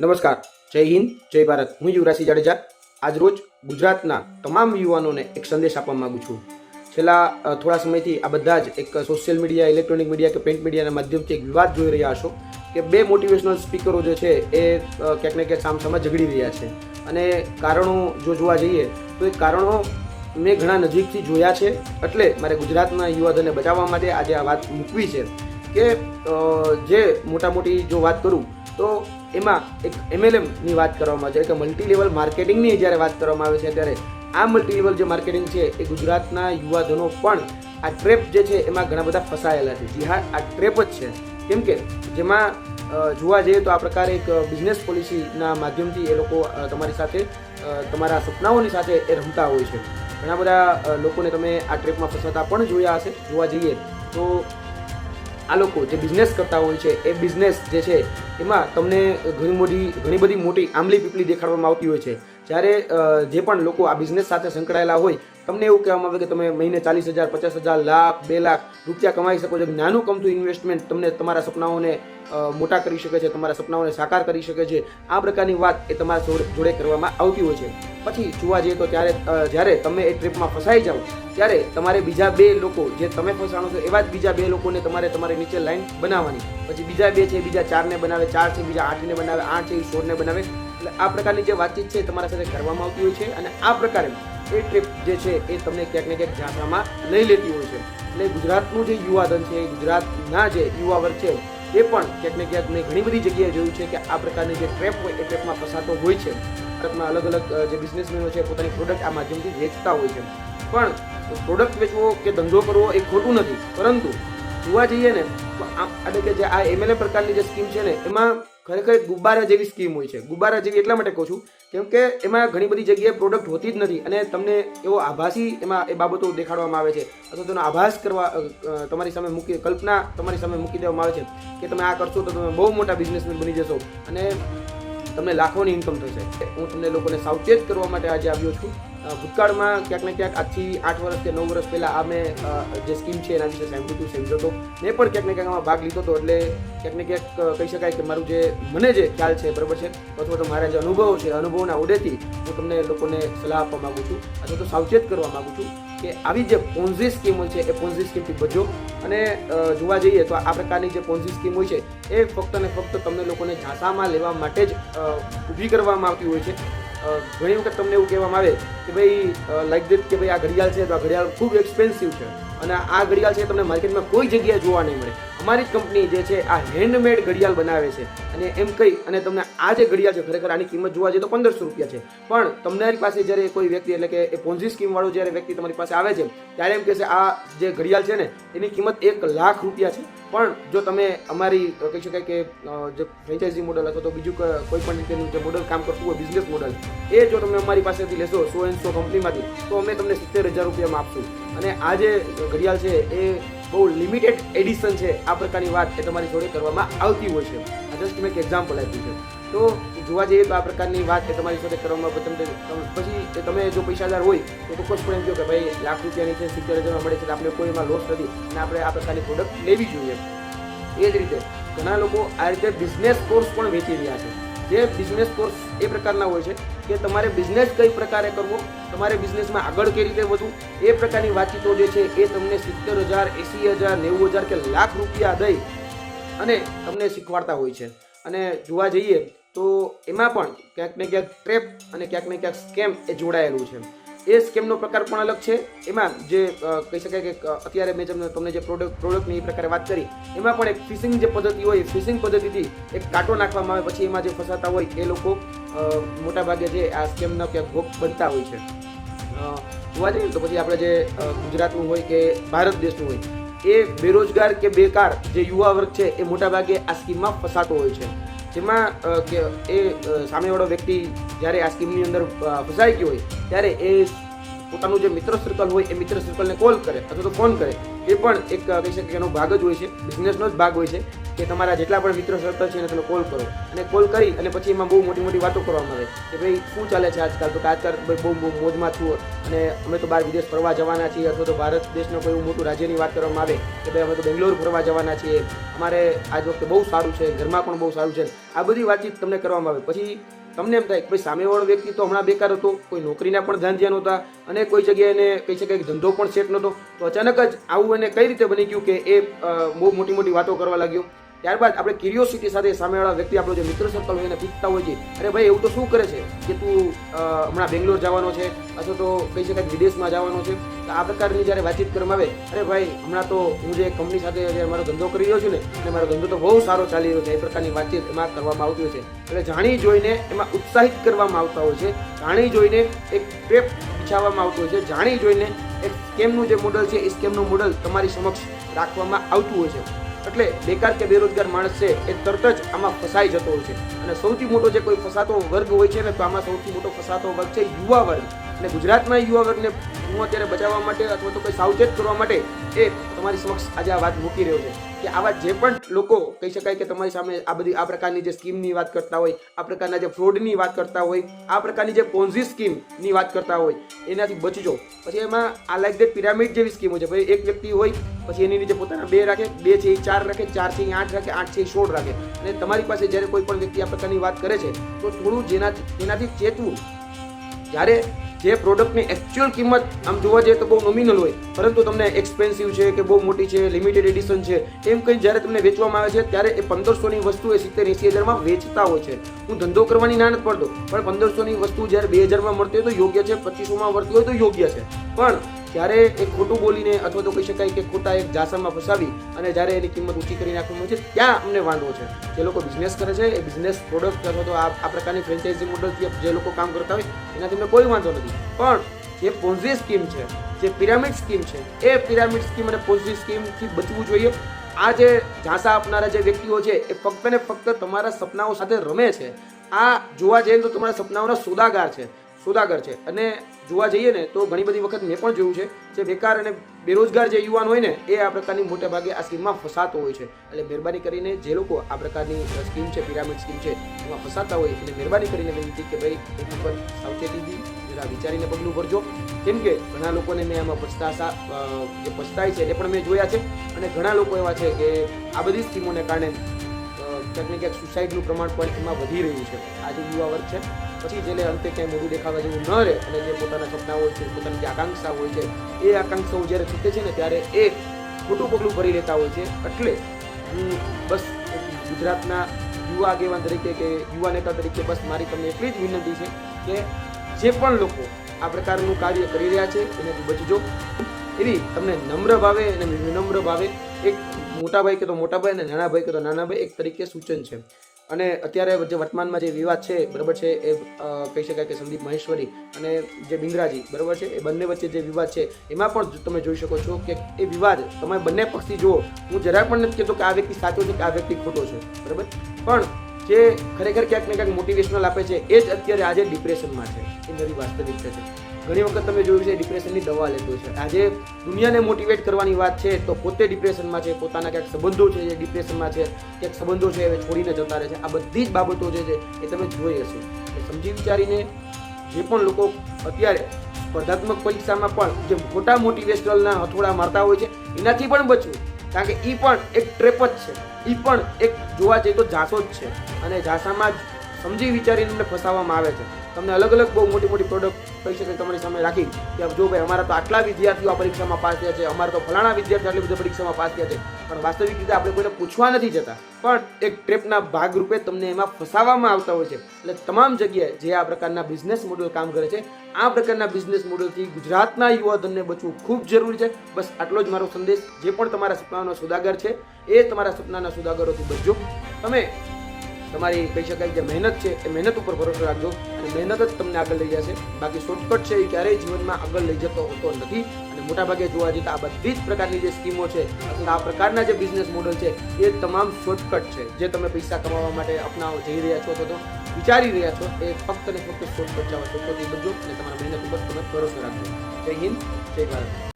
નમસ્કાર, જય હિન્દ, જય ભારત. હું યુવરાજસિંહ જાડેજા. આજરોજ ગુજરાતના તમામ યુવાનોને એક સંદેશ આપવા માંગુ છું. છેલ્લા થોડા સમયથી આ બધા જ એક સોશિયલ મીડિયા ઇલેક્ટ્રોનિક મીડિયા કે પ્રિન્ટ મીડિયાના માધ્યમથી એક વિવાદ જોઈ રહ્યા હશો કે બે મોટિવેશનલ સ્પીકરો જે છે એ ક્યાંક ને ક્યાંક સામસામાં ઝઘડી રહ્યા છે. અને કારણો જો જોવા જઈએ તો એ કારણો મેં ઘણા નજીકથી જોયા છે. એટલે મારે ગુજરાતના યુવાધનને બચાવવા માટે આજે આ વાત મૂકવી છે કે જે મોટા મોટી જો વાત કરું તો એમાં એક એમએલએમની વાત કરવામાં છે કે મલ્ટી લેવલ માર્કેટિંગની જ્યારે વાત કરવામાં આવે છે, ત્યારે આ મલ્ટી લેવલ જે માર્કેટિંગ છે, એ ગુજરાતના યુવાધનો પણ આ ટ્રેપ જે છે, એમાં ઘણા બધા ફસાયેલા છે. જી હા, આ ટ્રેપ જ છે. કેમ કે જેમાં જોવા જઈએ તો આ પ્રકારે એક બિઝનેસ પોલિસીના માધ્યમથી એ લોકો તમારી સાથે તમારા સપનાઓની સાથે એ રમતા હોય છે. ઘણા બધા લોકોને તમે આ ટ્રેપમાં ફસાતા પણ જોયા હશે. જોવા જઈએ તો આ લોકો જે બિઝનેસ કરતા હોય છે, એ બિઝનેસ જે છે, એમાં તમને ઘણી મોટી, ઘણી બધી મોટી આંબલી પીપળી દેખાડવામાં આવતી હોય છે. જ્યારે જે પણ લોકો આ બિઝનેસ સાથે સંકળાયેલા હોય તમને એવું કહેવામાં આવે કે તમે મહિને ચાલીસ હજાર, પચાસ હજાર, લાખ, બે લાખ રૂપિયા કમાઈ શકો છો. નાનું કમતું ઇન્વેસ્ટમેન્ટ તમને તમારા સપનાઓને મોટા કરી શકે છે, તમારા સપનાઓને સાકાર કરી શકે છે. આ પ્રકારની વાત એ તમારા જોડે કરવામાં આવતી હોય છે. પછી જોવા જઈએ તો ત્યારે જ્યારે તમે એ ટ્રીપમાં ફસાઈ જાઓ, ત્યારે તમારે બીજા બે લોકો, જે તમે ફસાણો છો, એવા જ બીજા બે લોકોને તમારે તમારી નીચે લાઈન બનાવવાની. પછી બીજા બે છે, બીજા ચારને બનાવે, ચાર છે, બીજા આઠને બનાવે, આઠ છે સોળને બનાવે. એટલે આ પ્રકારની જે વાતચીત છે તમારા સાથે કરવામાં આવતી હોય છે અને આ પ્રકારે એ ટ્રીપ જે છે એ તમને ક્યાંક ને ક્યાંક ઝાંસામાં લઈ લેતી હોય છે. એટલે ગુજરાતનું જે યુવાધન છે, ગુજરાતના જે યુવા વર્ગ છે, એ પણ ક્યાંક ને ક્યાંક મેં ઘણી બધી જગ્યાએ જોયું છે કે આ પ્રકારની જે ટ્રેપ હોય એ ટ્રેપમાં ફસાતો હોય છે. ભારતમાં અલગ અલગ જે બિઝનેસમેનો છે, પોતાની પ્રોડક્ટ આ માધ્યમથી વેચતા હોય છે. પણ પ્રોડક્ટ વેચવો કે ધંધો કરવો એ ખોટું નથી. પરંતુ જોવા જઈએ ને એટલે કે જે આ એમએલએ પ્રકારની જે સ્કીમ છે ને, એમાં ખરેખર ગુબ્બારા જેવી સ્કીમ હોય છે. ગુબ્બારા જેવી એટલા માટે કહું છું કેમ કે એમાં ઘણી બધી જગ્યાએ પ્રોડક્ટ હોતી જ નથી અને તમને એવો આભાસી એમાં એ બાબતો દેખાડવામાં આવે છે. અથવા તેનો આભાસ કરવા તમારી સામે મૂકી, કલ્પના તમારી સામે મૂકી દેવામાં આવે છે કે તમે આ કરશો તો તમે બહુ મોટા બિઝનેસમેન બની જશો અને તમને લાખોની ઇન્કમ થશે. હું તમને લોકોને સાવચેત કરવા માટે આજે આવ્યો છું. ભૂતકાળમાં ક્યાંક ને ક્યાંક આજથી આઠ વર્ષ કે નવ વર્ષ પહેલાં આ મેં જે સ્કીમ છે એના વિશે સાંભળ્યું હતું સમજો હતો. મેં પણ ક્યાંક ને ક્યાંક આમાં ભાગ લીધો હતો, એટલે ક્યાંક ને ક્યાંક કહી શકાય કે મારું જે, મને જે ખ્યાલ છે, બરાબર છે? અથવા તો મારા જે અનુભવો છે, અનુભવના ઉડેથી હું તમને લોકોને સલાહ આપવા માગું છું, અથવા તો સાવચેત કરવા માગું છું કે આવી જે પોન્ઝી સ્કીમ છે, એ પોન્ઝી સ્કીમથી બચો અને જોવા જઈએ તો આ પ્રકારની જે પોન્ઝી સ્કીમ હોય છે, એ ફક્ત ને ફક્ત તમને લોકોને ઝાંસામાં લેવા માટે જ ઊભી કરવામાં આવતી હોય છે. ઘણી વખત તમને એવું કહેવામાં આવે કે ભાઈ લાઈક દેટ કે ભાઈ આ ઘડિયાળ છે તો આ ઘડિયાળ ખૂબ એક્સપેન્સિવ છે. અને આ ઘડિયાળ છે તમને માર્કેટમાં કોઈ જગ્યાએ જોવા નહીં મળે. અમારી કંપની જે છે આ હેન્ડમેડ ઘડિયાળ બનાવે છે. અને એમ કહી અને તમને આ જે ઘડિયાળ છે ખરેખર આની કિંમત જોવા જઈએ તો પંદરસો રૂપિયા છે. પણ તમારી પાસે જ્યારે કોઈ વ્યક્તિ એટલે કે એ પોન્ઝી સ્કીમ વાળો જ્યારે વ્યક્તિ તમારી પાસે આવે છે, ત્યારે એમ કહેશે આ જે ઘડિયાળ છે ને, એની કિંમત એક લાખ રૂપિયા છે. પણ જો તમે અમારી કહી શકાય કે જે ફ્રેન્ચાઇઝી મોડલ અથવા તો બીજું કોઈ પણ રીતેનું જે મોડલ કામ કરતું હોય બિઝનેસ મોડલ એ જો તમે અમારી પાસેથી લેશો સો એન્ડ સો કંપનીમાંથી તો અમે તમને સિત્તેર હજાર રૂપિયામાં આપશું. અને આ જે ઘડિયાળ છે એ બહુ લિમિટેડ એડિશન છે આ પ્રકારની વાત એ તમારી જોડે કરવામાં આવતી હોય છે. જસ્ટ મેં એક એક્ઝામ્પલ આપ્યું છે. તો જોવા જઈએ તો આ પ્રકારની વાત એ તમારી સાથે કરવામાં તમને- પછી તમે જો પૈસાદાર હોય તો ચોક્કસપણે એમ કહો કે ભાઈ લાખ રૂપિયાની છે, સિત્તેર હજારમાં મળે છે એટલે આપણે કોઈ એમાં લોસ નથી અને આપણે આ પ્રકારની પ્રોડક્ટ લેવી જોઈએ. એ જ રીતે ઘણા લોકો આ રીતે બિઝનેસ કોર્સ પણ વેચી રહ્યા છે. જે બિઝનેસ કોર્સ એ પ્રકારના હોય છે, કે તમારે બિઝનેસ કઈ પ્રકારે કરવો, તમારે બિઝનેસમાં આગળ કઈ રીતે વધવું, એ પ્રકારની વાતચીતો જે છે એ તમને સિત્તેર હજાર, એંસી હજાર, નેવું હજાર કે લાખ રૂપિયા દઈ અને તમને શીખવાડતા હોય છે. અને જોવા જઈએ તો એમાં પણ ક્યાંક ને ક્યાંક ટ્રેપ અને ક્યાંક ને ક્યાંક સ્કેમ એ જોડાયેલું છે. એ સ્કેમનો પ્રકાર પણ અલગ છે. એમાં જે કહી શકાય કે અત્યારે મેં તમને તમને જે પ્રોડક્ટ પ્રોડક્ટની એ પ્રકારે વાત કરી, એમાં પણ એક ફિશિંગ જે પદ્ધતિ હોય ફિશિંગ પદ્ધતિથી એક કાંટો નાખવામાં આવે, પછી એમાં જે ફસાતા હોય, એ લોકો મોટાભાગે જે આ સ્કેમના ક્યાંક ભોગ બનતા હોય છે. જોવા જઈએ તો પછી આપણે જે ગુજરાતનું હોય કે ભારત દેશનું હોય, એ બેરોજગાર કે બેકાર જે યુવા વર્ગ છે, એ મોટાભાગે આ સ્કીમમાં ફસાતો હોય છે. જેમાં એ સામેવાળો વ્યક્તિ જ્યારે આ સ્કીમની અંદર ફસાઈ ગયો હોય ત્યારે એ પોતાનું જે મિત્ર સર્કલ હોય, એ મિત્ર સર્કલને કોલ કરે અથવા તો ફોન કરે. એ પણ એક કહી શકીએ એનો ભાગ જ હોય છે બિઝનેસનો જ ભાગ હોય છે કે તમારા જેટલા પણ મિત્ર સર્કલ છે, એને તમે કોલ કરો. અને કોલ કરી અને પછી એમાં બહુ મોટી મોટી વાતો કરવામાં આવે કે ભાઈ, શું ચાલે છે આજકાલ? તો કે આજકાલ ભાઈ બહુ મોજમાં છું અને અમે તો બહાર વિદેશ ફરવા જવાના છીએ અથવા તો ભારત દેશનો કોઈ મોટું રાજ્યની વાત કરવામાં આવે કે ભાઈ, અમે તો બેંગ્લોર ફરવા જવાના છીએ. અમારે આજ વખતે બહુ સારું છે, ઘરમાં પણ બહુ સારું છે. આ બધી વાતચીત તમને કરવામાં આવે. પછી તમને એમ થાય કે ભાઈ સામેવાળો વ્યક્તિ તો હમણાં બેકાર હતો, કોઈ નોકરીના પણ ધ્યાન ધ્યાન નહોતા અને કોઈ જગ્યાએ એને કહી શકાય ધંધો પણ સેટ નહોતો, તો અચાનક જ આવું એને કઈ રીતે બની ગયું કે એ બહુ મોટી મોટી વાતો કરવા લાગ્યો? ત્યારબાદ આપણે ક્યુરિયોસિટી સાથે સામેવાળા વ્યક્તિ, આપણો જે મિત્ર સર્કલ હોય એને પૂછતા હોય છે અરે ભાઈ, એવું તો શું કરે છે કે તું હમણાં બેંગ્લોર જવાનો છે, અથવા તો કહી શકાય વિદેશમાં જવાનો છે? તો આ પ્રકારની જ્યારે વાતચીત કરવામાં આવે, અરે ભાઈ, હમણાં તો હું જે કંપની સાથે મારો ધંધો કરી રહ્યો છું ને અને મારો ધંધો તો બહુ સારો ચાલી રહ્યો છે. એ પ્રકારની વાતચીત એમાં કરવામાં આવતી હોય છે. એટલે જાણી જોઈને એમાં ઉત્સાહિત કરવામાં આવતા હોય છે. જાણી જોઈને એક પ્રેપ બિછાવવામાં આવતો હોય છે. જાણી જોઈને એક સ્કેમનું જે મોડલ છે, એ સ્કેમનું મોડલ તમારી સમક્ષ રાખવામાં આવતું હોય છે. એટલે બેકાર કે બેરોજગાર માણસ છે એ તરત જ આમાં ફસાઈ જતો હોય છે. અને સૌથી મોટો જે કોઈ ફસાતો વર્ગ હોય છે ને, તો આમાં સૌથી મોટો ફસાતો વર્ગ છે યુવા વર્ગ. અને ગુજરાતના યુવા વર્ગને હું અત્યારે બચાવવા માટે અથવા તો કોઈ સાવચેત કરવા માટે એ તમારી સમક્ષ આજે આ વાત મૂકી રહ્યો છે કે આવા જે પણ લોકો કહી શકાય કે તમારી સામે આ બધી આ પ્રકારની જે સ્કીમની વાત કરતા હોય, આ પ્રકારના જે ફ્રોડની વાત કરતા હોય, આ પ્રકારની જે પોન્ઝી સ્કીમની વાત કરતા હોય, એનાથી બચજો. પછી એમાં આ લાઈક દેટ પિરામિડ જેવી સ્કીમો છે. ભાઈ એક વ્યક્તિ હોય, પછી એની નીચે પોતાના બે રાખે, બે છે એ ચાર રાખે, ચાર છે એ આઠ રાખે, આઠ છે એ સોળ રાખે. અને તમારી પાસે જ્યારે કોઈ પણ વ્યક્તિ આ પ્રકારની વાત કરે છે, તો થોડું જેનાથી, એનાથી ચેતવું. જ્યારે જે પ્રોડક્ટની એકચ્યુઅલ કિંમત આમ જોવા જઈએ તો બહુ નોમિનલ હોય, પરંતુ તમને એક્સપેન્સિવ છે કે બહુ મોટી છે લિમિટેડ એડિશન છે, એમ કંઈ જ્યારે તમને વેચવામાં આવે છે, ત્યારે એ પંદરસોની વસ્તુ એ સિત્તેર એંસી હજારમાં વેચતા હોય છે. હું ધંધો કરવાની ના નથી પડતો, પણ પંદરસોની વસ્તુ જ્યારે બે હજારમાં મળતી હોય તો યોગ્ય છે, પચીસોમાં મળતી હોય તો યોગ્ય છે. પણ જ્યારે એ ખોટું બોલીને અથવા તો કહી શકાય કે ખોટા એક જાસરમાં ફસાવી અને જ્યારે એની કિંમત ઊંચી કરી નાખવામાં છે, ત્યાં અમને વાંધો છે. જે લોકો બિઝનેસ કરે છે, એ બિઝનેસ પ્રોડક્ટ અથવા તો આ પ્રકારની ફ્રેન્ચાઇઝી મોડલથી જે લોકો કામ કરતા હોય, એનાથી અમને કોઈ વાંધો નથી. પણ જે પોન્ઝી સ્કીમ છે, જે પિરામિડ સ્કીમ છે, એ પિરામિડ સ્કીમ અને પોન્ઝી સ્કીમથી બચવું જોઈએ. આ જે ઝાંસા આપનારા જે વ્યક્તિઓ છે, એ ફક્ત ને ફક્ત તમારા સપનાઓ સાથે રમે છે. આ જોવા જઈએ તો તમારા સપનાઓના સોદાગાર છે, સોદાગર છે. અને જોવા જઈએ ને, તો ઘણી બધી વખત મેં પણ જોયું છે જે બેકાર અને બેરોજગાર જે યુવાન હોય ને, એ આ પ્રકારની મોટા ભાગે આ સ્કીમમાં ફસાતો હોય છે. એટલે મહેરબાની કરીને જે લોકો આ પ્રકારની સ્કીમ છે, પિરામિડ સ્કીમ છે, એમાં ફસાતા હોય, એટલે મહેરબાની કરીને વિનંતી કે ભાઈ, એની ઉપર સાવચેતીથી જરા વિચારીને પગલું ભરજો. કેમ કે ઘણા લોકોને મેં આમાં પછતાશા જે પછતાય છે, એ પણ મેં જોયા છે. અને ઘણા લોકો એવા છે કે આ બધી સ્કીમોને કારણે ક્યાંક ને ક્યાંક સુસાઇડનું પ્રમાણ પણ એમાં વધી રહ્યું છે. આ જે યુવા વર્ગ છે પછી જેને અંતે ક્યાંય મોઢું દેખાવા જેવું ન રહે અને જે પોતાના સપના હોય છે, પોતાની જે આકાંક્ષા હોય છે, એ આકાંક્ષાઓ જ્યારે છૂટે છે ને ત્યારે એ ખોટું પગલું ભરી લેતા હોય છે. એટલે હું બસ ગુજરાતના યુવા આગેવાન તરીકે કે યુવા નેતા તરીકે બસ મારી તમને એટલી જ વિનંતી છે કે જે પણ લોકો આ પ્રકારનું કાર્ય કરી રહ્યા છે એનાથી બચજો. એવી તમને નમ્ર ભાવે અને વિનમ્ર ભાવે એક મોટા ભાઈ કે તો મોટા ભાઈ અને નાના ભાઈ કે તો નાના ભાઈ એક તરીકે સૂચન છે. અને અત્યારે જે વર્તમાનમાં જે વિવાદ છે, બરાબર છે, એ કહી શકાય કે સંદીપ મહેશ્વરી અને જે બિંદ્રાજી, બરાબર છે, એ બંને વચ્ચે જે વિવાદ છે, એમાં પણ તમે જોઈ શકો છો કે એ વિવાદ તમે બંને પક્ષથી જુઓ, હું જરાક પણ નથી કહેતો કે આ વ્યક્તિ સાચો છે કે આ વ્યક્તિ ખોટો છે, બરાબર? પણ જે ખરેખર ક્યાંક ને ક્યાંક મોટિવેશનલ આપે છે, એ જ અત્યારે આજે ડિપ્રેશનમાં છે, એ મારી વાસ્તવિકતા છે. ઘણી વખત તમે જોયું છે ડિપ્રેશનની દવા લેતો છે. આજે દુનિયાને મોટિવેટ કરવાની વાત છે, તો પોતે ડિપ્રેશનમાં છે, પોતાના ક્યાંક સંબંધો છે જે ડિપ્રેશનમાં છે, ક્યાંક સંબંધો છે, એ છોડીને જતા રહે છે. આ બધી જ બાબતો જે છે, એ તમે જોઈ હશે. સમજી વિચારીને જે પણ લોકો અત્યારે સ્પર્ધાત્મક પરીક્ષામાં પણ જે મોટા મોટિવેશનલના હથોડા મારતા હોય છે, એનાથી પણ બચવું. કારણ કે એ પણ એક ટ્રેપ જ છે. એ પણ એક જોવા જઈએ તો ઝાંસો જ છે. અને ઝાંસામાં જ સમજી વિચારીને ફસાવવામાં આવે છે. તમને અલગ અલગ બહુ મોટી મોટી પ્રોડક્ટ શકે તમારી સામે રાખી. કે જો ભાઈ અમારા તો આટલા વિદ્યાર્થીઓ આ પરીક્ષામાં પાસ થયા છે, અમારા તો ફલાણા વિદ્યાર્થીઓ આટલી બધી પરીક્ષામાં પાસ થયા છે. પણ વાસ્તવિક રીતે આપણે કોઈને પૂછવા નથી જતા. પણ એક ટ્રેપના ભાગરૂપે તમને એમાં ફસાવવામાં આવતા હોય છે. એટલે તમામ જગ્યાએ જે આ પ્રકારના બિઝનેસ મોડલ કામ કરે છે, આ પ્રકારના બિઝનેસ મોડલથી ગુજરાતના યુવાધનને બચવું ખૂબ જરૂરી છે. બસ આટલો જ મારો સંદેશ. જે પણ તમારા સપનાનો સુદાગર છે, એ તમારા સપનાના સુદાગરોથી બચજો. તમે તમારી કહી શકાય જે મહેનત છે, એ મહેનત ઉપર ભરોસો રાખજો અને મહેનત જ તમને આગળ લઈ જશે. બાકી શોર્ટકટ છે એ ક્યારેય જીવનમાં આગળ લઈ જતો હોતો નથી. અને મોટાભાગે જોવા જઈએ તો આ બધી જ પ્રકારની જે સ્કીમો છે આ પ્રકારના જે બિઝનેસ મોડલ છે, એ તમામ શોર્ટકટ છે. જે તમે પૈસા કમાવા માટે અપનાવો જઈ રહ્યા છો અથવા તો વિચારી રહ્યા છો, એ ફક્ત ને ફક્ત શોર્ટકટ બચાવવા શોર્ટકટ બચો અને તમારા મહેનત ઉપર તમે ભરોસો રાખજો. જય હિન્દ, જય ભારત.